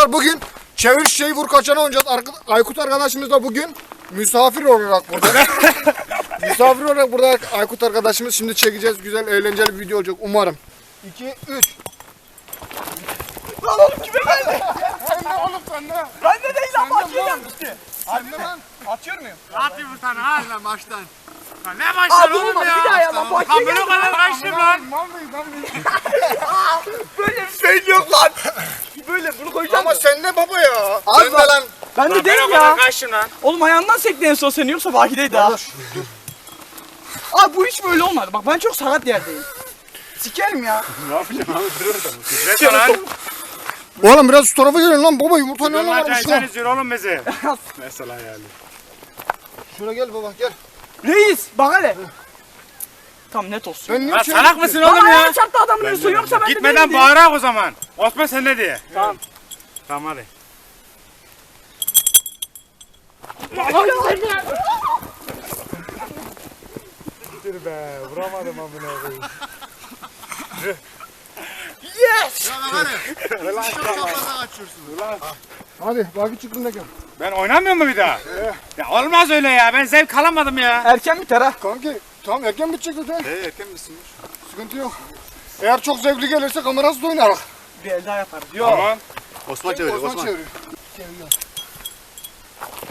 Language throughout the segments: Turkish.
Arkadaşlar bugün çevir şişeyi vur kaçana oynayacağız. Arka- Aykut arkadaşımız da bugün misafir olarak burada. misafir olarak burada Aykut arkadaşımız şimdi çekeceğiz. Güzel eğlenceli bir video olacak umarım. 2 3 Lan oğlum kime geldi? Sen ne oğlum sen ne? Ben de değil lan başlayacağım işte. Sen ne lan? Atıyor muyum? At yumurtanı al lan baştan. Lan ne baştan Abi oğlum olmadı ya? bir daha ya lan başlayacağım. ben o kadar kaçtım lan. Mal mıyız lan? Böyle bir şey yok lan. Böyle bunu koyacağım. Ama sen ne baba ya? Abi sen de lan. Ben de kadar ya. kaçtım lan. Oğlum ayağından sekti en son seni yoksa Baki'deydi ha. Abi bu hiç böyle olmadı. Bak ben çok sakat yerdeyim. Sikerim ya. Resmen lan. Oğlum biraz şu tarafa gelin lan baba yumurta ne Lan varmış lan? izliyor oğlum bizi. Mesela yani. Şuna gel baba gel. Reis bak hele. Tam net olsun. Ben niye Lan salak mısın oğlum ya? ayağına çarptı adamın son yoksa ben de Gitmeden bağırak o zaman. Osman sen ne diye? Tamam. Tamam hadi. Dur be vuramadım amına koyayım. Yes. Hadi vakit çıkın da gel. Ben oynamıyor mu bir daha? Ya olmaz öyle ya ben zevk alamadım ya. Erken biter ha. Kanki tamam erken bitecek zaten. He erken misin? Sıkıntı yok. Eğer çok zevkli gelirse kamerası da oynarız. Bir el daha yaparız. Yok. Tamam. Osman çeviriyor Osman Osman. çeviriyor.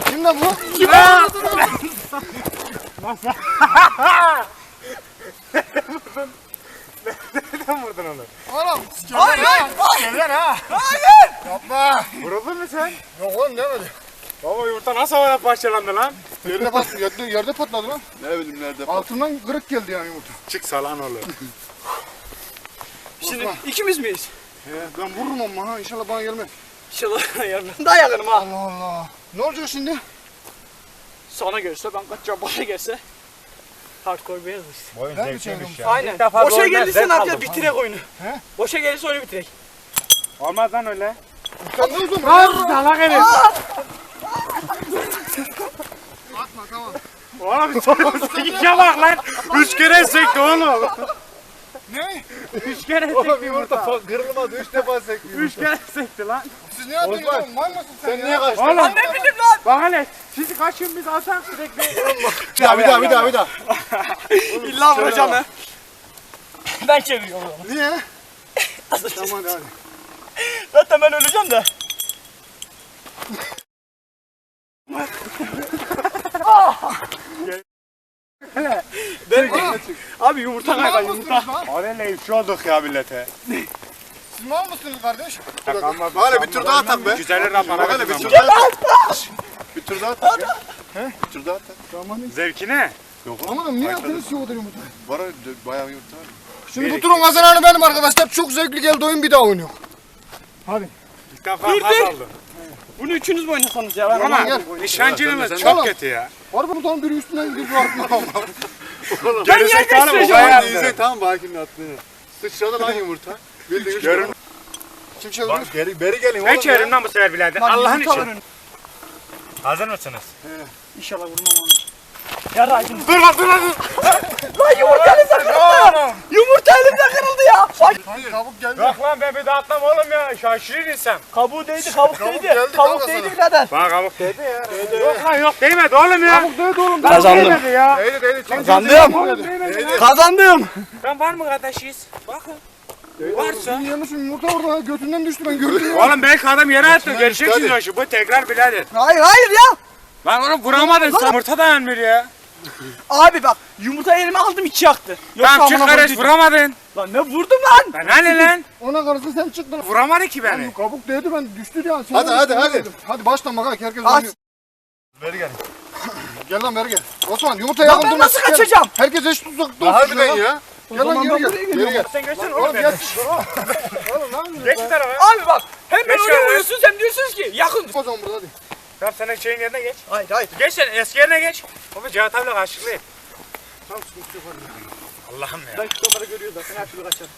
Kim lan bu? Neden vurdun onu? Oğlum. Hayır hayır. Gel ha. Yapma. Vuruldun mu sen? Yok oğlum demedi. Baba yumurta nasıl havaya parçalandı lan? Yerde, pat, yerde, yerde patladı lan. Ne bileyim nerede. Altından kırık geldi yani yumurta. Çık salan oğlum. Şimdi ikimiz miyiz? He, ben vururum ama ha inşallah bana gelmez. İnşallah yarın. Daha yakınım ha. Allah Allah. Ne olacak şimdi? Sana gelirse ben kaçacağım. Bana gelirse. Hardcore beyaz işte. Boyun Ben mi çeviriyorum? Aynen. Boşa gelirse ne yapacağız? Bitirek oyunu. He? Boşa gelirse oyunu bitirek. Olmaz lan öyle. Sen ne o zaman? Salak herif. Atma tamam. Oğlum ikiye bak lan. Üç kere sekti oğlum. Ne? Üç kere sekti yumurta. kırılmadı 3 defa sekti. Üç kere sekti lan. Siz ne yapıyorsunuz oğlum? Mal mısın sen, ya? niye kaçtın? Oğlum Ne bileyim lan. bak hele. Siz kaçın biz atak sürekli. Bir daha bir daha bir daha bir daha. İlla vuracağım ha. Ben çeviriyorum onu. Niye? tamam hadi hadi. Zaten ben öleceğim de. Ben Abi yumurta kaygan yumurta. Oraya ifşa olduk ya millete. Siz mal mısınız kardeş? Bana bir tur daha tak be. Güzeller rapana hele bir tur daha tak. Bir tur daha tak. He? Bir tur daha tak. Tamam. Zevki ne? Yok oğlum niye attınız ki o kadar yumurta? Bana bayağı bir yumurta var. Şimdi bu turun kazananı benim arkadaşlar. Çok zevkli geldi oyun bir daha oynuyor. Hadi. İlk defa kazandım. Bunu üçünüz mü oynasanız ya? Ben Ama nişancılığımız çok kötü ya. Harbi bu turun biri üstünden gidiyor yer Gerizekalı bu değiştireceğim. bayağı İzle tamam Baki'nin attığını. Sıçradı lan yumurta. Bildiğin üç Görün. defa. Kim çeviriyor? Bak geri, beri gelin Ne oğlum ya. lan bu sefer birader? Allah'ın için. var. Hazır mısınız? İnşallah vurmam onu. Ya Raydın. Dur lan dur lan. Lan yumurta elimden kırıldı. Yumurta elimden kırıldı ya. Bak. Hayır kabuk geldi. Yok lan ben bir daha atmam oğlum ya. Şaşırır insan. Kabuğu değdi, kabuk Kabuk değdi. Kabuk değdi birader. Bana kabuk değdi ya. Yok lan yok değmedi oğlum ya. Kabuk değdi oğlum. Kazandım. Değmedi ya. Değdi değdi. Kazandım. Kazandım. Ben var mı kardeşiz? Bakın. Varsa. Yanlışsın yumurta orada götünden düştü ben gördüm ya. Oğlum belki adam yere attı. Gerçek çiziyor şu. Bu tekrar birader. Hayır hayır ya. Lan onu vuramadın. Sen yumurta dayanmıyor ya. Abi bak yumurta elime aldım iki yaktı. Yoksa Tamam çık amına kardeş koydum. vuramadın. Lan ne vurdum lan? Lan hani lan? Ona karşı sen çıktın. Vuramadı ki beni. Lan Kabuk değdi ben düştü ya. Sen Hadi, hadi, hadi. dedim. Hadi baştan bak herkes Aç. oynuyor. Beri gelin. Gel lan beri gel. Osman yumurta Lan ben nasıl Gel. kaçacağım? Herkes eşit uzakta Ya olsun harbiden ya. Gel lan geri gel. Geri gel. Sen göster Oğlum oğlum gel. beni. Oğlum ne yapıyorsun? Geç şu tarafa. Abi bak hem ben Geç oraya şöyle. vuruyorsunuz hem diyorsunuz ki yakın. O zaman burada hadi. Tamam sen şeyin yerine geç. Hayır hayır. Geç sen eski yerine geç. Baba Cihat abiyle karşılığı. Tamam sıkıntı yok hadi. Allah'ım ya. Ben şu kamerayı görüyor zaten her türlü kaçarım.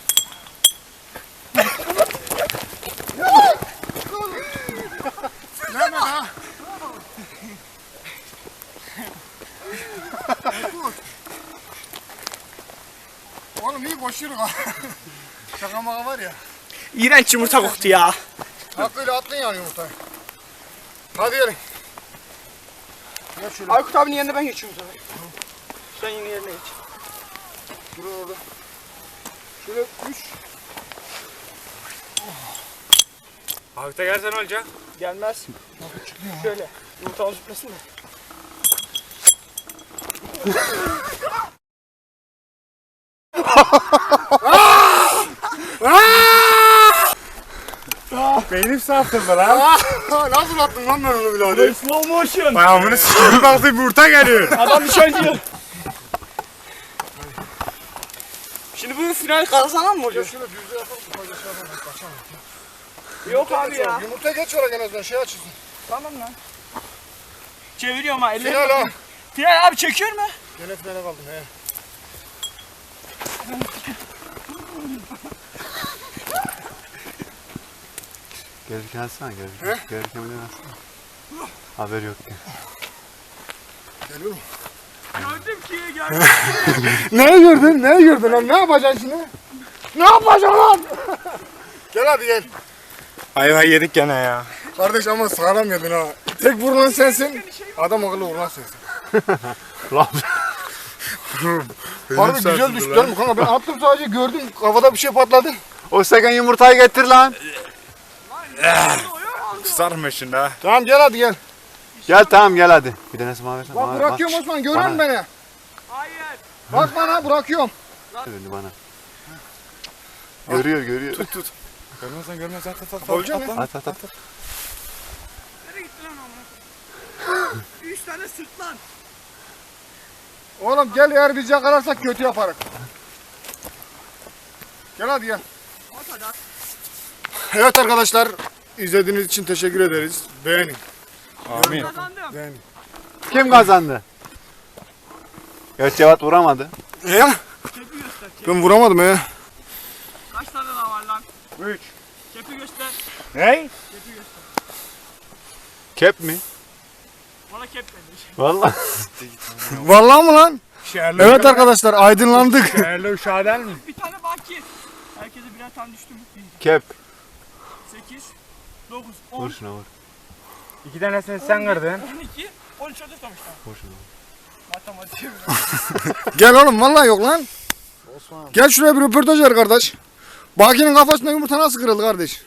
Nerede ha? Oğlum iyi koşuyor ha. Şaka maka var ya. İğrenç yumurta koktu ya. Hakkıyla attın yani yumurtayı. Hadi gelin. Gel şöyle. Aykut abinin yerine ben geçiyorum sana. Sen yine yerine geç. Dur orada. Şöyle üç. Aykut'a gelsen olacak. Gelmez. Şöyle. Yumurtamı zıplasın da. Beynim saftırdı lan. Nasıl attın lan ben onu birader? Slow motion. Ben bunu sikiyorum baktım yumurta geliyor. Adam diyor. Şimdi bu final kazanan mı olacak? Şöyle düzde yapalım. Fazla şey yapalım. Kaçalım. Yok abi ya. Yumurta geç olarak en azından şey açılsın. Tamam lan. Çeviriyorum ha. ellerim Final ha. Final abi çekiyor mu? Gene finale kaldım he. Gelirken alsana gelirken. Gelirken bir de alsana. Haber yok ya. Geliyorum. Gördüm ki gördüm. Neyi gördün? Neyi gördün lan? Ne yapacaksın şimdi? Ne yapacaksın lan? gel hadi gel. Ayva yedik gene ya. Kardeş ama sağlam yedin ha. Tek vurulan sensin. Adam akıllı vurulan sensin. Lan. Harbi güzel düştü mi kanka? Ben attım sadece gördüm kafada bir şey patladı. O seken yumurtayı getir lan. Sarma şimdi ha. Tamam gel hadi gel. Gel tamam gel hadi. Bir tanesi bana versene. Bak Bana- bırakıyorum Osman görüyor musun Bana- beni? Hayır. Bak bana bırakıyorum. Bak bana. bana. Görüyor görüyor. Görmezsen görmezsen at at at. Olacak mı? At at at. Nereye gitti lan amına? Üç tane sırt lan. Oğlum gel eğer biz yakalarsak kötü yaparız. Gel hadi gel. Evet arkadaşlar izlediğiniz için teşekkür ederiz. Beğenin. Amin. Beğenin. Kim kazandı? Evet Cevat vuramadı. E? Kepi göster. Kepi. Ben vuramadım he. Kaç tane daha var lan? Üç. Kepi göster. Ne? Kepi göster. Kep mi? Bana kep dedi. Vallahi. Vallahi mı lan? Şehirli Evet arkadaşlar aydınlandık. Şehirli uşağı mi? Bir tane baki. Herkese birer tane düştü mü? Kep. 8, 9, Vur 10, şuna vur. İki tanesini sen kırdın. 12, 13 ödül tutmuşlar. Vur şuna vur. Matematiğim. Gel oğlum vallahi yok lan. Gel şuraya bir röportaj ver kardeş. Baki'nin kafasında yumurta nasıl kırıldı kardeş?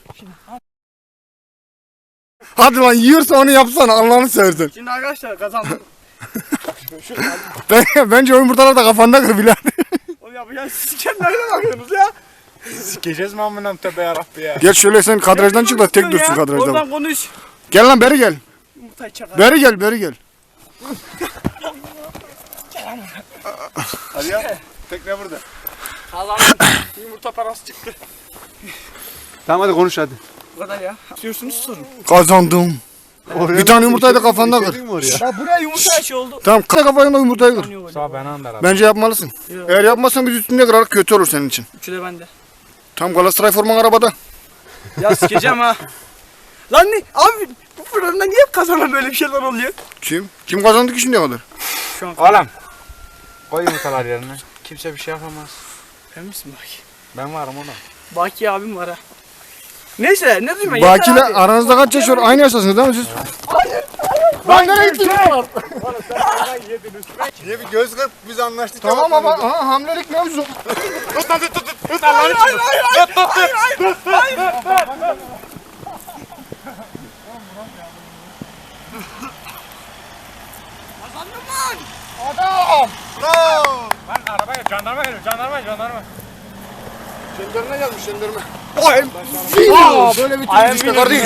Hadi lan yiyorsa onu yapsana Allah'ını seversen. Şimdi arkadaşlar kazandım. Ben- Bence o yumurtalar da kafanda kır birader. O yapacağız. Siz kendine bakıyorsunuz ya. Sikeceğiz mi amınam tövbe yarabbi ya. Gel şöyle sen kadrajdan çık da tek dursun kadrajda. Oradan konuş. Gel lan beri gel. Yumurtayı çakar. Beri gel beri gel. Hadi ya. Tekne burada. Kazandım. Yumurta parası çıktı. Tamam hadi konuş hadi. Bu kadar ya. İstiyorsunuz sorun. Kazandım. Oraya Bir tane yumurtayı da kafanda kır. Ya buraya yumurta şey oldu. Tamam kır kafanda yumurtayı kır. Sağ ben andar abi. Bence yapmalısın. Yok. Eğer yapmazsan biz üstünde kırarak kötü olur senin için. Üçü de bende. Tam Galatasaray forman arabada. Ya sikeceğim ha. Lan ne? Abi bu fırında niye kazanan böyle bir şeyler oluyor? Kim? Kim kazandı ki şimdiye kadar? Şu an Oğlum. Koy yumurtalar yerine. Kimse bir şey yapamaz. Emin misin Baki? Ben varım oğlum. Baki abim var ha. Neyse ne diyeyim ben? Baki ile yeter abi. aranızda kaç yaş var? Aynı yaştasınız değil mi siz? Lan nereye gittin? Niye bir göz kırp biz anlaştık. Tamam ama aha, hamilelik mevzu. Tut lan tut tut tut. Tut lan lan. Tut tut tut. Kazandım lan. Adam! Lan arabaya jandarma geliyor jandarma jandarma. Jenderme gelmiş jenderme. Oy. Aa, böyle bir Ayağım işte kardeş.